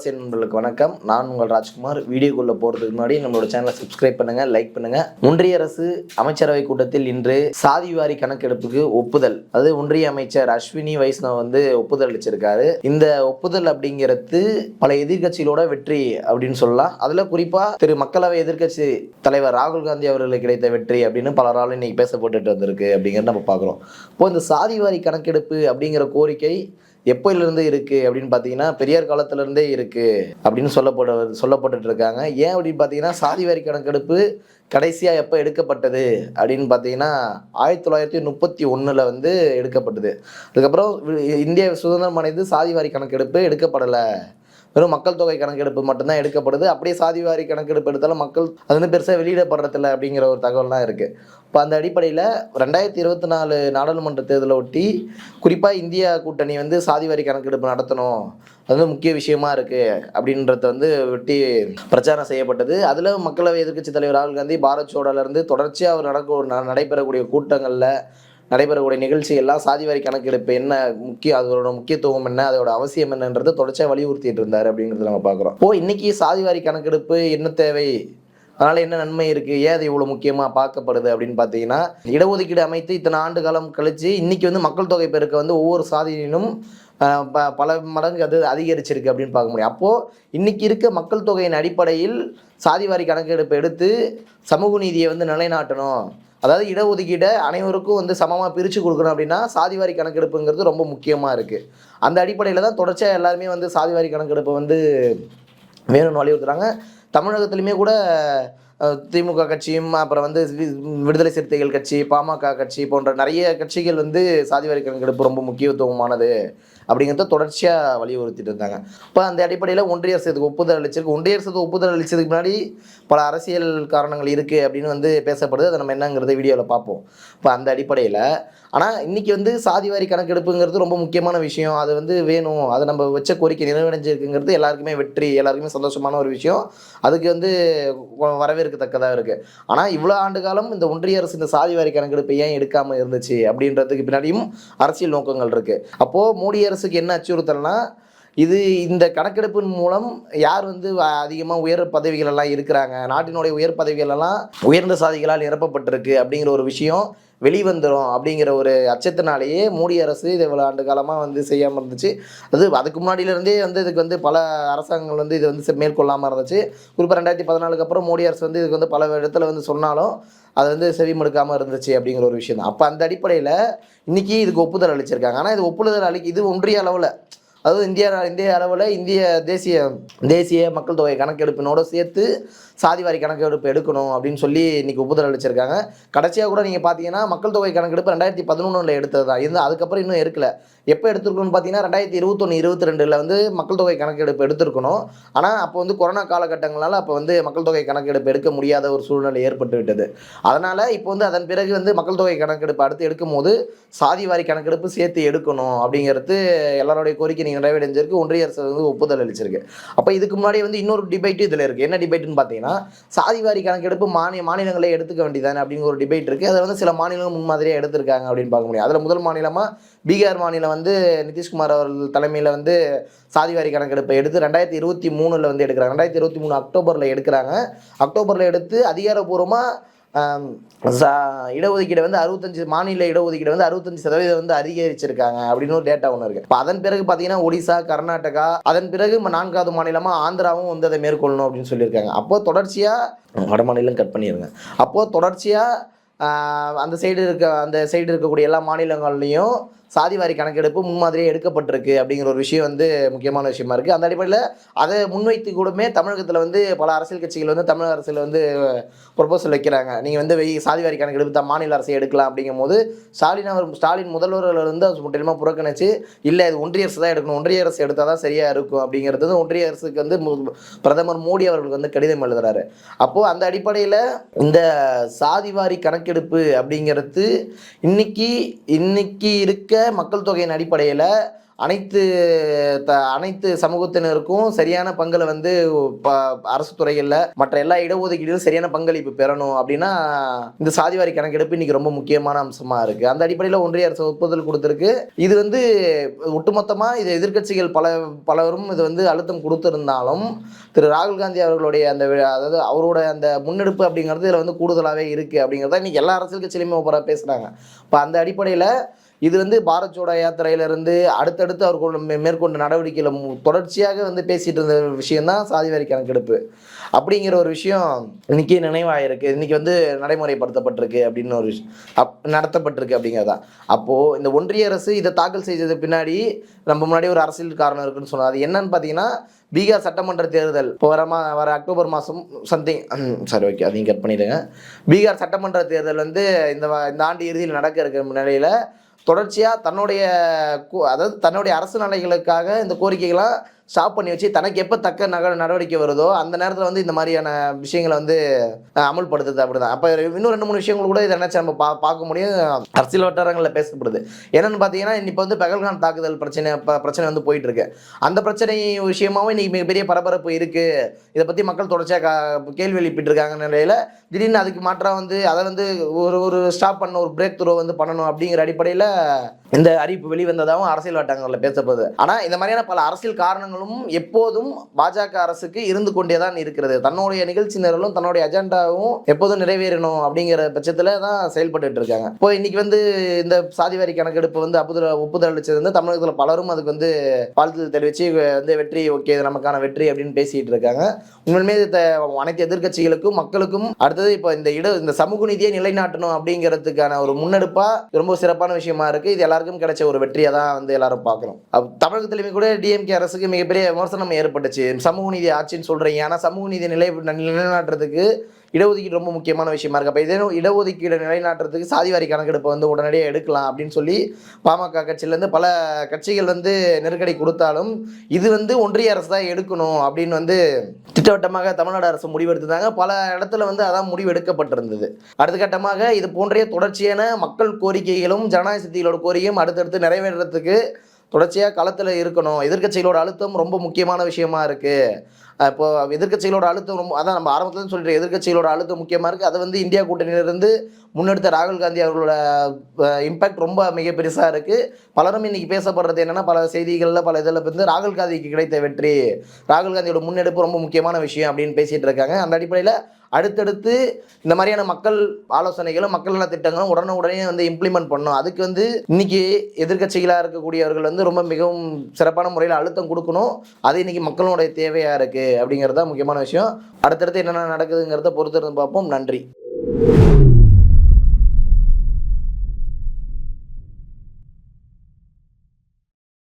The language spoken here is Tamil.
அரசியல் நண்பர்களுக்கு வணக்கம். நான் உங்கள் ராஜ்குமார். வீடியோக்குள்ளே போகிறதுக்கு முன்னாடி நம்மளோட சேனலை சப்ஸ்கிரைப் பண்ணுங்க லைக் பண்ணுங்க. ஒன்றிய அரசு அமைச்சரவை கூட்டத்தில் இன்று சாதிவாரி கணக்கெடுப்புக்கு ஒப்புதல். அது ஒன்றிய அமைச்சர் அஸ்வினி வைஷ்ணவ் வந்து ஒப்புதல் அளிச்சிருக்காரு. இந்த ஒப்புதல் அப்படிங்கிறது பல எதிர்க்கட்சிகளோட வெற்றி அப்படின்னு சொல்லலாம். அதில் குறிப்பாக திரு மக்களவை எதிர்க்கட்சி தலைவர் ராகுல் காந்தி அவர்களுக்கு கிடைத்த வெற்றி அப்படின்னு பலராலும் இன்னைக்கு பேசப்பட்டுட்டு வந்திருக்கு அப்படிங்கிறத நம்ம பார்க்குறோம். இப்போ இந்த சாதிவாரி கணக்கெடுப்பு அப்படிங்கிற கோரிக்கை எப்போயிலிருந்து இருக்குது அப்படின்னு பார்த்தீங்கன்னா பெரியார் காலத்திலேருந்தே இருக்குது அப்படின்னு சொல்லப்பட சொல்லப்பட்டுட்டு இருக்காங்க ஏன் அப்படின்னு பார்த்தீங்கன்னா சாதிவாரி கணக்கெடுப்பு கடைசியாக எப்போ எடுக்கப்பட்டது அப்படின்னு பார்த்தீங்கன்னா ஆயிரத்தி தொள்ளாயிரத்தி முப்பத்தி ஒன்றில் வந்து எடுக்கப்பட்டது. அதுக்கப்புறம் இந்திய சுதந்திரம் அடைந்து சாதிவாரி கணக்கெடுப்பு எடுக்கப்படலை. வெறும் மக்கள் தொகை கணக்கெடுப்பு மட்டும்தான் எடுக்கப்படுது. அப்படியே சாதிவாரி கணக்கெடுப்பு எடுத்தாலும் மக்கள் அது வந்து பெருசாக வெளியிடப்படுறதில்ல அப்படிங்கிற ஒரு தகவல்லாம் இருக்குது இப்போ அந்த அடிப்படையில் ரெண்டாயிரத்தி இருபத்தி நாலு நாடாளுமன்ற தேர்தலை ஒட்டி குறிப்பாக இந்தியா கூட்டணி வந்து சாதிவாரி கணக்கெடுப்பு நடத்தணும். அது வந்து முக்கிய விஷயமா இருக்குது அப்படின்றத வந்து ஒட்டி பிரச்சாரம் செய்யப்பட்டது. அதில் மக்களவை எதிர்க்கட்சி தலைவர் ராகுல் காந்தி பாரத் சோடாலேருந்து தொடர்ச்சியாக அவர் நடக்க ந- நடைபெறக்கூடிய கூட்டங்களில் நடைபெறக்கூடிய நிகழ்ச்சி எல்லாம் சாதிவாரி கணக்கெடுப்பு என்ன முக்கிய அதோட முக்கியத்துவம் என்ன அதோட அவசியம் என்னன்றது தொடர்ச்சியாக வலியுறுத்திட்டு இருந்தார் அப்படிங்கிறத நம்ம பார்க்குறோம் இப்போ இன்னைக்கு சாதிவாரி கணக்கெடுப்பு என்ன தேவை? அதனால என்ன நன்மை இருக்கு? ஏன் அது இவ்வளவு முக்கியமா பார்க்கப்படுது அப்படின்னு பார்த்தீங்கன்னா இடஒதுக்கீடு அமைத்து இத்தனை ஆண்டு காலம் கழிச்சு இன்னைக்கு வந்து மக்கள் தொகை பெருக்க வந்து ஒவ்வொரு சாதியினும் ப- பல மடங்கு அது அதிகரிச்சிருக்கு அப்படின்னு பார்க்க முடியும். அப்போது இன்னைக்கு இருக்க மக்கள் தொகையின் அடிப்படையில் சாதிவாரி கணக்கெடுப்பு எடுத்து சமூக நீதியை வந்து நிலைநாட்டணும். அதாவது இடஒதுக்கீடை அனைவருக்கும் வந்து சமமாக பிரித்து கொடுக்கணும் அப்படின்னா சாதிவாரி கணக்கெடுப்புங்கிறது ரொம்ப முக்கியமாக இருக்குது அந்த அடிப்படையில் தான் தொடர்ச்சியாக எல்லாருமே வந்து சாதிவாரி கணக்கெடுப்பை வந்து வேணும்னு வலியுறுத்துகிறாங்க தமிழகத்துலையுமே கூட திமுக கட்சியும் அப்புறம் வந்து வி- விடுதலை சிறுத்தைகள் கட்சி பாமக கட்சி போன்ற நிறைய கட்சிகள் வந்து சாதிவாரி கணக்கெடுப்பு ரொம்ப முக்கியத்துவமானது அப்படிங்கிறத தொடர்ச்சியாக வலியுறுத்திட்டு இருந்தாங்க. இப்போ அந்த அடிப்படையில் ஒன்றிய அரசுக்கு ஒப்புதல் அளிச்சிருக்கு. ஒன்றிய அரசுக்கு ஒப்புதல் அளிச்சதுக்கு முன்னாடி பல அரசியல் காரணங்கள் இருக்குது அப்படின்னு வந்து பேசப்படுது. அதை நம்ம என்னங்கிறத வீடியோவில் பார்ப்போம். இப்போ அந்த அடிப்படையில் ஆனால் இன்னைக்கு வந்து சாதிவாரி கணக்கெடுப்புங்கிறது ரொம்ப முக்கியமான விஷயம். அது வந்து வேணும். அது நம்ம வச்ச கோரிக்கை நிறைவடைஞ்சிருக்குங்கிறது எல்லாருக்குமே வெற்றி எல்லாருக்குமே சந்தோஷமான ஒரு விஷயம். அதுக்கு வந்து வரவேற்க வரவேற்கத்தக்கதாக இருக்குது ஆனால் இவ்வளோ ஆண்டு காலம் இந்த ஒன்றிய அரசு இந்த சாதிவாரி கணக்கெடுப்பை ஏன் எடுக்காமல் இருந்துச்சு? அப்படின்றதுக்கு பின்னாடியும் அரசியல் நோக்கங்கள் இருக்குது அப்போது மோடி அரசுக்கு என்ன அச்சுறுத்தல்னா இது இந்த கணக்கெடுப்பின் மூலம் யார் வந்து அதிகமாக உயர் பதவிகள் எல்லாம் இருக்கிறாங்க? நாட்டினுடைய உயர் பதவிகள் எல்லாம் உயர்ந்த சாதிகளால் நிரப்பப்பட்டிருக்கு அப்படிங்கிற ஒரு விஷயம் வெளிவந்துடும் அப்படிங்கிற ஒரு அச்சத்தினாலேயே மோடி அரசு இது இவ்வளோ ஆண்டு காலமாக வந்து செய்யாமல் இருந்துச்சு. அது அதுக்கு முன்னாடியிலேருந்தே வந்து இதுக்கு வந்து பல அரசாங்கங்கள் வந்து இது வந்து மேற்கொள்ளாமல் இருந்துச்சு. குறிப்பாக ரெண்டாயிரத்தி பதினாலுக்கு அப்புறம் மோடி அரசு வந்து இதுக்கு வந்து பல இடத்துல வந்து சொன்னாலும் அது வந்து செவிமடுக்காமல் இருந்துச்சு அப்படிங்கிற ஒரு விஷயம் தான். அப்போ அந்த அடிப்படையில் இன்றைக்கி இதுக்கு ஒப்புதல் அளிச்சிருக்காங்க. ஆனால் இது ஒப்புதல் அளிக்க இது ஒன்றிய அளவில் அதாவது இந்தியா இந்திய அளவில் இந்திய தேசிய தேசிய மக்கள் தொகை கணக்கெடுப்பினோட சேர்த்து சாதிவாரி கணக்கெடுப்பு எடுக்கணும் அப்படின்னு சொல்லி இன்னைக்கு ஒப்புதல் அளிச்சிருக்காங்க. கடைசியாக கூட நீங்கள் பார்த்தீங்கன்னா மக்கள் தொகை கணக்கெடுப்பு ரெண்டாயிரத்தி பதினொன்றில் எடுத்தது? தான் இருந்து அதுக்கப்புறம் இன்னும் எடுக்கல. எப்போ எடுத்துருக்கணும்னு பார்த்தீங்கன்னா ரெண்டாயிரத்தி இருபத்தொன்று இருபத்தி ரெண்டில் வந்து மக்கள் தொகை கணக்கெடுப்பு எடுத்திருக்கணும். ஆனால் அப்போ வந்து கொரோனா காலகட்டங்களால் அப்போ வந்து மக்கள் தொகை கணக்கெடுப்பு எடுக்க முடியாத ஒரு சூழ்நிலை ஏற்பட்டு விட்டது. அதனால் இப்போ வந்து அதன் பிறகு வந்து மக்கள் தொகை கணக்கெடுப்பு அடுத்து எடுக்கும் போது சாதிவாரி கணக்கெடுப்பு சேர்த்து எடுக்கணும் அப்படிங்கிறது எல்லாருடைய கோரிக்கை நிறைவடைஞ்சிருக்கு ஒன்றிய அரசு வந்து ஒப்புதல் அளிச்சிருக்கு. அப்போ இதுக்கு முன்னாடி வந்து இன்னொரு டிபேட் இதில் இருக்குது என்ன டிபேட்னு பார்த்தீங்கன்னா சாதிவாரி கணக்கெடுப்பு மாநில மாநிலங்களே எடுத்துக்க வேண்டியதானே அப்படிங்கிற ஒரு டிபேட் இருக்குது அதை வந்து சில மாநிலங்கள் முன்மாதிரியாக எடுத்திருக்காங்க அப்படின்னு பார்க்க முடியும். அதில் முதல் மாநிலமாக பீகார் மாநிலம் வந்து நிதிஷ்குமார் அவர்கள் தலைமையில் வந்து சாதிவாரி கணக்கெடுப்பை எடுத்து ரெண்டாயிரத்தி இருபத்தி மூணில் வந்து எடுக்கிறாங்க. ரெண்டாயிரத்தி இருபத்தி மூணு அக்டோபரில் எடுக்கிறாங்க. அக்டோபரில் எடுத்து அதிகாரப்பூர்வமாக இடஒதுக்கீடு வந்து அறுபத்தஞ்சு மாநில இடஒதுக்கீடு வந்து அறுபத்தஞ்சு சதவீதம் வந்து அதிகரிச்சிருக்காங்க அப்படின்னு ஒரு டேட்டா ஒன்று இருக்கு. இப்போ அதன் பிறகு பார்த்தீங்கன்னா ஒடிசா கர்நாடகா அதன் பிறகு நான்காவது மாநிலமாக ஆந்திராவும் வந்து அதை மேற்கொள்ளணும் அப்படின்னு சொல்லியிருக்காங்க. அப்போ தொடர்ச்சியாக வட மாநிலம் கட் பண்ணிடுங்க அப்போது தொடர்ச்சியாக அந்த சைடு இருக்க அந்த சைடு இருக்கக்கூடிய எல்லா மாநிலங்கள்லையும் சாதிவாரி கணக்கெடுப்பு முன்மாதிரியே எடுக்கப்பட்டிருக்கு அப்படிங்கிற ஒரு விஷயம் வந்து முக்கியமான விஷயமா இருக்குது அந்த அடிப்படையில் அதை முன்வைத்து கூடமே தமிழகத்தில் வந்து பல அரசியல் கட்சிகள் வந்து தமிழக அரசில் வந்து ப்ரொபோசல் வைக்கிறாங்க. நீங்கள் வந்து வெய் சாதிவாரி கணக்கெடுப்பு தான் மாநில அரசை எடுக்கலாம் அப்படிங்கும் போது ஸ்டாலின் அவர் ஸ்டாலின் முதல்வர்கள் வந்து அது முற்றிலுமா புறக்கணிச்சு இல்லை இது ஒன்றிய அரசு தான் எடுக்கணும் ஒன்றிய அரசு எடுத்தால் தான் சரியாக இருக்கும் அப்படிங்கிறது வந்து ஒன்றிய அரசுக்கு வந்து பிரதமர் மோடி அவர்களுக்கு வந்து கடிதம் எழுதுறாரு. அப்போது அந்த அடிப்படையில் இந்த சாதிவாரி கணக்கெடுப்பு அப்படிங்கிறது இன்னைக்கு இன்னைக்கு இருக்க மக்கள் தொகையின் அடிப்படையில் அனைத்து த அனைத்து சமூகத்தினருக்கும் சரியான பங்களை வந்து ப அரசு துறைகளில் மற்ற எல்லா இடஒதுக்கீடுகளும் சரியான பங்களிப்பு பெறணும் அப்படின்னா இந்த சாதிவாரி கணக்கெடுப்பு இன்னைக்கு ரொம்ப முக்கியமான அம்சமாக இருக்குது அந்த அடிப்படையில் ஒன்றிய அரசு ஒப்புதல் கொடுத்துருக்கு. இது வந்து ஒட்டுமொத்தமாக இது எதிர்க்கட்சிகள் பல பலரும் இது வந்து அழுத்தம் கொடுத்துருந்தாலும் திரு ராகுல் காந்தி அவர்களுடைய அந்த அதாவது அவரோட அந்த முன்னெடுப்பு அப்படிங்கிறது இதில் வந்து கூடுதலாகவே இருக்குது அப்படிங்கிறத இன்றைக்கி எல்லா அரசியல் கட்சியிலையுமே ஒவ்வொரு பேசுகிறாங்க இப்போ அந்த அடிப்படையில் இது வந்து பாரத் ஜோடோ யாத்திரையிலிருந்து அடுத்தடுத்து அவர் கொண்டு மேற்கொண்ட நடவடிக்கையில் தொடர்ச்சியாக வந்து பேசிகிட்டு இருந்த விஷயம்தான் சாதிவாரி கணக்கெடுப்பு. அப்படிங்கிற ஒரு விஷயம் இன்னைக்கு நினைவாயிருக்கு. இன்னைக்கு வந்து நடைமுறைப்படுத்தப்பட்டிருக்கு அப்படின்னு ஒரு விஷயம் அப் நடத்தப்பட்டிருக்கு அப்படிங்கிறதான் அப்போது இந்த ஒன்றிய அரசு இதை தாக்கல் செய்தது பின்னாடி நம்ம முன்னாடி ஒரு அரசியல் காரணம் இருக்குன்னு சொன்னோம் அது என்னன்னு பார்த்தீங்கன்னா பீகார் சட்டமன்ற தேர்தல் இப்போ வர மா வர அக்டோபர் மாதம் சம்திங் சரி ஓகே அதையும் கட் பண்ணிடுங்க. பீகார் சட்டமன்ற தேர்தல் வந்து இந்த வ- இந்த ஆண்டு இறுதியில் நடக்க இருக்கிற நிலையில் தொடர்ச்சியாக தன்னுடைய அதாவது தன்னுடைய அரசு நிலைகளுக்காக இந்த கோரிக்கைகளை ஸ்டாப் பண்ணி வச்சு தனக்கு எப்போ தக்க நக நடவடிக்கை வருதோ அந்த நேரத்தில் வந்து இந்த மாதிரியான விஷயங்களை வந்து அஹ், அமல்படுத்துது அப்படிதான். அப்போ இன்னும் ரெண்டு மூணு விஷயங்கள் கூட இதை நினச்சி நம்ம பா பார்க்க முடியும். அரசியல் வட்டாரங்களில் பேசப்படுது. என்னென்னு பார்த்தீங்கன்னா இப்போ வந்து பெகல்கான் தாக்குதல் பிரச்சனை ப- பிரச்சனை வந்து போயிட்டுருக்கு. அந்த பிரச்சனை விஷயமாகவும் இன்றைக்கி மிகப்பெரிய பரபரப்பு இருக்குது இதை பற்றி மக்கள் தொடர்ச்சியாக கா- கேள்வி எழுப்பிட்டு இருக்காங்க நிலையில். திடீர்னு அதுக்கு மாற்றாக வந்து அதை வந்து ஒரு ஒரு ஸ்டாப் பண்ண ஒரு பிரேக் த்ரோ வந்து பண்ணணும் அப்படிங்கிற அடிப்படையில் இந்த அறிவிப்பு வெளிவந்ததாகவும் அரசியல் வட்டாரங்களில் பேசப்படுது. ஆனால் இந்த மாதிரியான பல அரசியல் காரணங்கள் காரணங்களும் எப்போதும் பாஜக அரசுக்கு இருந்து கொண்டே தான் இருக்கிறது. தன்னுடைய நிகழ்ச்சி நிரலும் தன்னுடைய அஜெண்டாவும் எப்போதும் நிறைவேறணும் அப்படிங்கிற பட்சத்தில் தான் செயல்பட்டுட்டு இருக்காங்க. இப்போ இன்னைக்கு வந்து இந்த சாதிவாரி கணக்கெடுப்பு வந்து அப்புதல் ஒப்புதல் அளிச்சது வந்து தமிழகத்தில் பலரும் அதுக்கு வந்து வாழ்த்து தெரிவித்து வந்து வெற்றி ஓகே இது நமக்கான வெற்றி அப்படின்னு பேசிட்டு இருக்காங்க. உண்மையுமே த- அனைத்து எதிர்க்கட்சிகளுக்கும் மக்களுக்கும் அடுத்தது இப்போ இந்த இட இந்த சமூக நீதியை நிலைநாட்டணும் அப்படிங்கிறதுக்கான ஒரு முன்னெடுப்பா ரொம்ப சிறப்பான விஷயமா இருக்கு. இது எல்லாருக்கும் கிடைச்ச ஒரு வெற்றியை தான் வந்து எல்லாரும் பார்க்கணும் தமிழகத்திலுமே கூட டிஎம்கே அரசுக்கு மிகப்பெரிய விமர்சனம் ஏற்பட்டுச்சு. சமூக நீதி ஆட்சின்னு சொல்கிறீங்க ஆனால் சமூக நீதி நிலை நிலைநாட்டுறதுக்கு இடஒதுக்கீடு ரொம்ப முக்கியமான விஷயமா இருக்கு. அப்போ இதே இடஒதுக்கீடு நிலைநாட்டுறதுக்கு சாதிவாரி கணக்கெடுப்பை வந்து உடனடியாக எடுக்கலாம் அப்படின்னு சொல்லி பாமக கட்சியிலேருந்து பல கட்சிகள் வந்து நெருக்கடி கொடுத்தாலும் இது வந்து ஒன்றிய அரசு தான் எடுக்கணும் அப்படின்னு வந்து திட்டவட்டமாக தமிழ்நாடு அரசு முடிவெடுத்திருந்தாங்க. பல இடத்துல வந்து அதான் முடிவு எடுக்கப்பட்டிருந்தது. அடுத்த கட்டமாக இது போன்ற தொடர்ச்சியான மக்கள் கோரிக்கைகளும் ஜனநாயக சக்திகளோட கோரிக்கையும் அடுத்தடுத்து நிறைவேறதுக்கு தொடர்ச்சியாக களத்தில் இருக்கணும். எதிர்கட்சிகளோட அழுத்தம் ரொம்ப முக்கியமான விஷயமா இருக்குது அஹ் இப்போ அழுத்தம் ரொம்ப அதான் நம்ம ஆரம்பத்தில் சொல்லிட்டு எதிர்கட்சிகளோட அழுத்தம் முக்கியமாக இருக்குது அதை வந்து இந்தியா கூட்டணியிலிருந்து முன்னெடுத்த ராகுல் காந்தி அவர்களோட இம்பேக்ட் ரொம்ப மிக பெருசாக இருக்குது பலரும் இன்றைக்கி பேசப்படுறது என்னன்னா பல செய்திகளில் பல இதில் வந்து ராகுல் காந்திக்கு கிடைத்த வெற்றி. ராகுல் காந்தியோட முன்னெடுப்பு ரொம்ப முக்கியமான விஷயம் அப்படின்னு பேசிகிட்டு இருக்காங்க. அந்த அடிப்படையில் அடுத்தடுத்து இந்த மாதிரியான மக்கள் ஆலோசனைகளும் மக்கள் நல திட்டங்களும் உடனே வந்து இம்ப்ளிமெண்ட் பண்ணும். அதுக்கு வந்து இன்னைக்கு எதிர்க்கட்சிகளாக இருக்கக்கூடியவர்கள் வந்து ரொம்ப மிகவும் சிறப்பான முறையில் அழுத்தம் கொடுக்கணும். அது இன்னைக்கு மக்களுடைய தேவையாக இருக்குது அப்படிங்கிறது தான் முக்கியமான விஷயம். அடுத்தடுத்து என்னென்ன நடக்குதுங்கிறத பொறுத்திருந்து பார்ப்போம். நன்றி.